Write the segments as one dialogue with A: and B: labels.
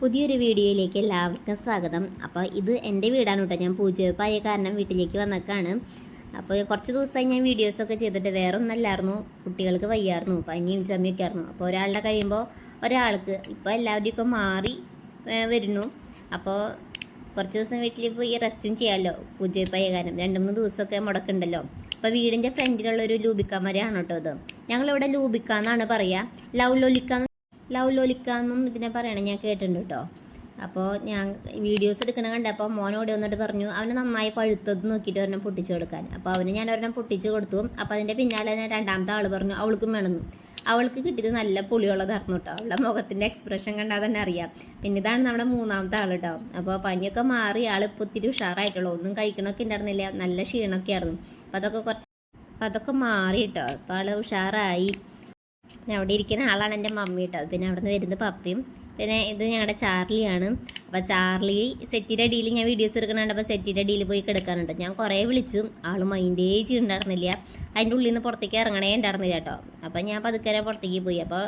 A: പുതിയൊരു വീഡിയോയിലേക്ക് എല്ലാവർക്കും സ്വാഗതം. അപ്പോൾ ഇത് എന്റെ വീടാണ് കേട്ടോ. ഞാൻ പൂജവെപ്പായ കാരണം വീട്ടിലേക്ക് വന്നേക്കാണ്. അപ്പോൾ കുറച്ച് ദിവസമായി ഞാൻ വീഡിയോസൊക്കെ ചെയ്തിട്ട് വേറെ ഒന്നല്ലായിരുന്നു കുട്ടികൾക്ക് വയ്യായിരുന്നു. പനിയും ചുമയൊക്കെ ആയിരുന്നു. അപ്പോൾ ഒരാളുടെ കഴിയുമ്പോൾ ഒരാൾക്ക് ഇപ്പോൾ എല്ലാവരുടെയൊക്കെ മാറി വരുന്നു. അപ്പോൾ കുറച്ച് ദിവസം വീട്ടിൽ പോയി റെസ്റ്റും ചെയ്യാമല്ലോ പൂജവെപ്പായ കാരണം. രണ്ട് മൂന്ന് ദിവസമൊക്കെ മുടക്കുണ്ടല്ലോ അപ്പോൾ വീടിന്റെ ഫ്രണ്ടിലുള്ള ഒരു ലൂബിക്ക കേട്ടോ ഇത്. ഞങ്ങളിവിടെ ലൂബിക്ക എന്നാണ് പറയുക. ലവ് ലൊലിക്ക ലവ് ലോലിക്കാന്നും ഇതിനെ പറയണം ഞാൻ കേട്ടിട്ടുണ്ട് കേട്ടോ അപ്പോൾ ഞാൻ വീഡിയോസ് എടുക്കണ കണ്ടപ്പോൾ മോനോട് വന്നിട്ട് പറഞ്ഞു അവന് നന്നായി പഴുത്തത് നോക്കിയിട്ട് ഒരെണ്ണം പൊട്ടിച്ചു കൊടുക്കാൻ. അപ്പോൾ അവന് ഞാൻ ഒരെണ്ണം പൊട്ടിച്ചു കൊടുത്തു. അപ്പോൾ അതിന്റെ പിന്നാലെ ഞാൻ രണ്ടാമത്തെ ആൾ പറഞ്ഞു അവൾക്കും വേണമെന്ന് അവൾക്ക് കിട്ടിയത് നല്ല പുളിയുള്ളതായിരുന്നു കേട്ടോ അവളുടെ മുഖത്തിന്റെ എക്സ്പ്രഷൻ കണ്ടാൽ തന്നെ അറിയാം. പിന്നെ ഇതാണ് നമ്മുടെ മൂന്നാമത്തെ ആൾ കേട്ടോ അപ്പോൾ പനിയൊക്കെ മാറി ആൾ ഇപ്പോൾ ഒത്തിരി ഉഷാറായിട്ടുള്ളൂ. ഒന്നും കഴിക്കണമൊക്കെ ഉണ്ടായിരുന്നില്ല നല്ല ക്ഷീണമൊക്കെ ആയിരുന്നു. അപ്പോൾ അതൊക്കെ കുറച്ച് അപ്പോൾ അതൊക്കെ മാറി കേട്ടോ അപ്പോൾ ആൾ ഉഷാറായി. അവിടെ ഇരിക്കുന്ന ആളാണ് എന്റെ മമ്മി കേട്ടോ പിന്നെ അവിടെ നിന്ന് വരുന്നത് പപ്പയും. പിന്നെ ഇത് ഞങ്ങളുടെ ചാർലിയാണ്. അപ്പോൾ ചാർലി സെറ്റിയുടെ അടിയിൽ ഞാൻ വീഡിയോസ് എടുക്കണുണ്ട് അപ്പോൾ സെറ്റിയുടെ അടിയിൽ പോയി കിടക്കാനുണ്ട്. ഞാൻ കുറേ വിളിച്ചു. ആൾ മൈൻഡേജ് ഉണ്ടായിരുന്നില്ല. അതിന്റെ ഉള്ളിൽ നിന്ന് പുറത്തേക്ക് ഇറങ്ങണേ ഉണ്ടായിരുന്നില്ല കേട്ടോ അപ്പോൾ ഞാൻ പതുക്കനെ പുറത്തേക്ക് പോയി. അപ്പോൾ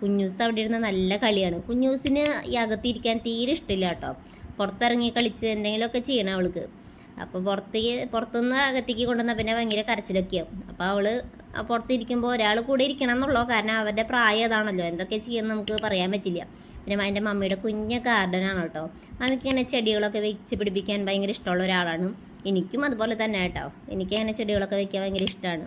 A: കുഞ്ഞൂസ് അവിടെ ഇരുന്ന നല്ല കളിയാണ്. കുഞ്ഞൂസിന് ഈ അകത്തിരിക്കാൻ തീരെ ഇഷ്ടമില്ല കേട്ടോ പുറത്തിറങ്ങി കളിച്ച് എന്തെങ്കിലുമൊക്കെ ചെയ്യണം അവൾക്ക്. അപ്പോൾ പുറത്തേക്ക് പുറത്തുനിന്ന് അകത്തേക്ക് കൊണ്ടുവന്നാൽ പിന്നെ ഭയങ്കര കരച്ചിലൊക്കെയാവും. അപ്പോൾ അവൾ ആ പുറത്തിരിക്കുമ്പോൾ ഒരാൾ കൂടെ ഇരിക്കണം എന്നുള്ളൂ? കാരണം അവരുടെ പ്രായം അതാണല്ലോ. എന്തൊക്കെ ചെയ്യുമെന്ന് നമുക്ക് പറയാൻ പറ്റില്ല. പിന്നെ എന്റെ മമ്മിയുടെ കുഞ്ഞ ഗാർഡനാണ് കേട്ടോ. മമ്മിക്ക് ഇങ്ങനെ ചെടികളൊക്കെ വെച്ച് പിടിപ്പിക്കാൻ ഭയങ്കര ഇഷ്ടമുള്ള ഒരാളാണ്. എനിക്കും അതുപോലെ തന്നെ കേട്ടോ. എനിക്ക് അങ്ങനെ ചെടികളൊക്കെ വെക്കാൻ ഭയങ്കര ഇഷ്ടമാണ്.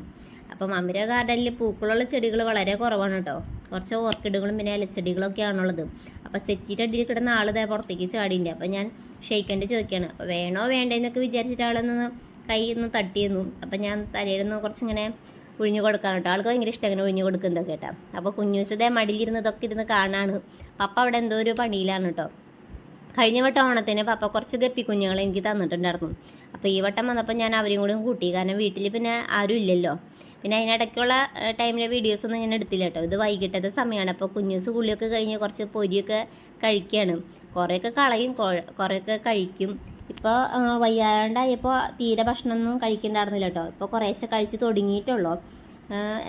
A: അപ്പം മമ്മിയുടെ ഗാർഡനിൽ പൂക്കളുള്ള ചെടികൾ വളരെ കുറവാണ് കേട്ടോ. കുറച്ച് ഓർക്കിഡുകളും പിന്നെ ഇലച്ചെടികളൊക്കെയാണുള്ളത് അപ്പോൾ സെറ്റിന്റെ അടിയിൽ കിടന്ന ആൾ ഇതേ പുറത്തേക്ക് ചാടിയിട്ടുണ്ട്. അപ്പോൾ ഞാൻ ഷെയ്ക്കന്റെ ചോദിക്കുകയാണ് വേണോ വേണ്ടേന്നൊക്കെ വിചാരിച്ചിട്ട് ആളൊന്ന് കൈ ഒന്ന് തട്ടിയിരുന്നു അപ്പം ഞാൻ തലയിൽ നിന്ന് കുറച്ചിങ്ങനെ ഒഴിഞ്ഞു കൊടുക്കാൻ കേട്ടോ. ആൾക്ക് ഭയങ്കര ഇഷ്ടം അങ്ങനെ ഒഴിഞ്ഞു കൊടുക്കുന്നതൊക്കെ കേട്ടോ. അപ്പോൾ കുഞ്ഞൂസതേ മടിയിലിരുന്നതൊക്കെ ഇരുന്ന് കാണാണ്. പപ്പ അവിടെ എന്തോ ഒരു പണിയിലാണ് കേട്ടോ. കഴിഞ്ഞ വട്ടം ഓണത്തിന് പപ്പ കുറച്ച് ഗപ്പി കുഞ്ഞുങ്ങൾ എനിക്ക് തന്നിട്ടുണ്ടായിരുന്നു. അപ്പോൾ ഈ വട്ടം വന്നപ്പോൾ ഞാൻ അവരെയും കൂടി കൂട്ടി. കാരണം വീട്ടിൽ പിന്നെ ആരും ഇല്ലല്ലോ. പിന്നെ അതിനിടയ്ക്കുള്ള ടൈമിലെ വീഡിയോസ് ഒന്നും ഞാൻ എടുത്തില്ല കേട്ടോ. ഇത് വൈകിട്ടത്തെ സമയമാണ്. അപ്പോൾ കുഞ്ഞൂസ് കുളിയൊക്കെ കഴിഞ്ഞ് കുറച്ച് പൊരിയൊക്കെ കഴിക്കുകയാണ് കുറേയൊക്കെ കളയും. കുറേയൊക്കെ കഴിക്കും. ഇപ്പോൾ വയ്യാണ്ടായപ്പോൾ തീരെ ഭക്ഷണമൊന്നും കഴിക്കണ്ടായിരുന്നില്ല കേട്ടോ ഇപ്പോൾ കുറേശ്ശെ കഴിച്ച് തുടങ്ങിയിട്ടുള്ളൂ.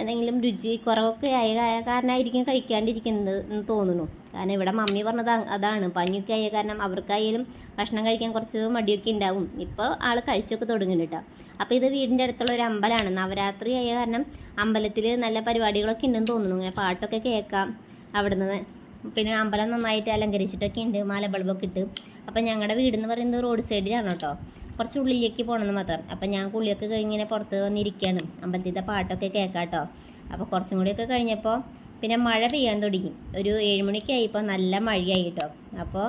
A: എന്തെങ്കിലും രുചി കുറവൊക്കെ ആയ കാരണമായിരിക്കും കഴിക്കാണ്ടിരിക്കുന്നത് എന്ന് തോന്നുന്നു. കാരണം ഇവിടെ മമ്മി പറഞ്ഞത് അതാണ്. പനിയൊക്കെ ആയ കാരണം അവർക്കായാലും ഭക്ഷണം കഴിക്കാൻ കുറച്ച് മടിയൊക്കെ ഉണ്ടാവും ഇപ്പോൾ ആൾ കഴിച്ചൊക്കെ തുടങ്ങുന്നുണ്ട് കേട്ടോ അപ്പോൾ ഇത് വീടിന്റെ അടുത്തുള്ള ഒരു അമ്പലമാണ് നവരാത്രി ആയ കാരണം അമ്പലത്തിൽ നല്ല പരിപാടികളൊക്കെ ഉണ്ടെന്ന് തോന്നുന്നു. ഇങ്ങനെ പാട്ടൊക്കെ കേൾക്കാം അവിടുന്ന്. പിന്നെ അമ്പലം നന്നായിട്ട് അലങ്കരിച്ചിട്ടൊക്കെ ഉണ്ട് മാല ബൾബൊക്കെ ഇട്ട്. അപ്പം ഞങ്ങളുടെ വീടെന്ന് പറയുന്നത് റോഡ് സൈഡിലാണ് കേട്ടോ കുറച്ച് ഉള്ളിലേക്ക് പോകണമെന്ന് മാത്രം. അപ്പം ഞാൻ കുളിയൊക്കെ കഴിഞ്ഞ് ഇങ്ങനെ പുറത്ത് വന്നിരിക്കുകയാണ് അമ്പലത്തിന്റെ പാട്ടൊക്കെ കേൾക്കാം കേട്ടോ അപ്പോൾ കുറച്ചും കൂടിയൊക്കെ കഴിഞ്ഞപ്പോൾ പിന്നെ മഴ പെയ്യാൻ തുടങ്ങി. ഒരു ഏഴ് മണിക്ക് നല്ല മഴയായി കേട്ടോ അപ്പോൾ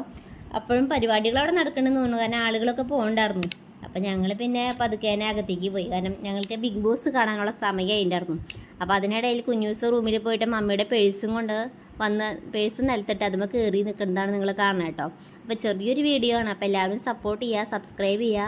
A: അപ്പോഴും പരിപാടികൾ അവിടെ നടക്കണമെന്ന് തോന്നുന്നു. കാരണം ആളുകളൊക്കെ പോകണ്ടായിരുന്നു അപ്പം ഞങ്ങൾ പിന്നെ പതുക്കേനെ അകത്തേക്ക് പോയി. കാരണം ഞങ്ങൾക്ക് ബിഗ് ബോസ് കാണാനുള്ള സമയമായി ഉണ്ടായിരുന്നു അപ്പോൾ അതിനിടയിൽ കുഞ്ഞൂസ് റൂമിൽ പോയിട്ട് മമ്മിയുടെ പേഴ്സും കൊണ്ട് വന്ന് പേഴ്സ് നിലത്തിട്ട് അതുമ്പോൾ കയറി നിൽക്കുന്നതാണ് നിങ്ങൾ കാണുന്നത് കേട്ടോ. അപ്പോൾ ചെറിയൊരു വീഡിയോ ആണ്. അപ്പോൾ എല്ലാവരും സപ്പോർട്ട് ചെയ്യുക സബ്സ്ക്രൈബ് ചെയ്യുക.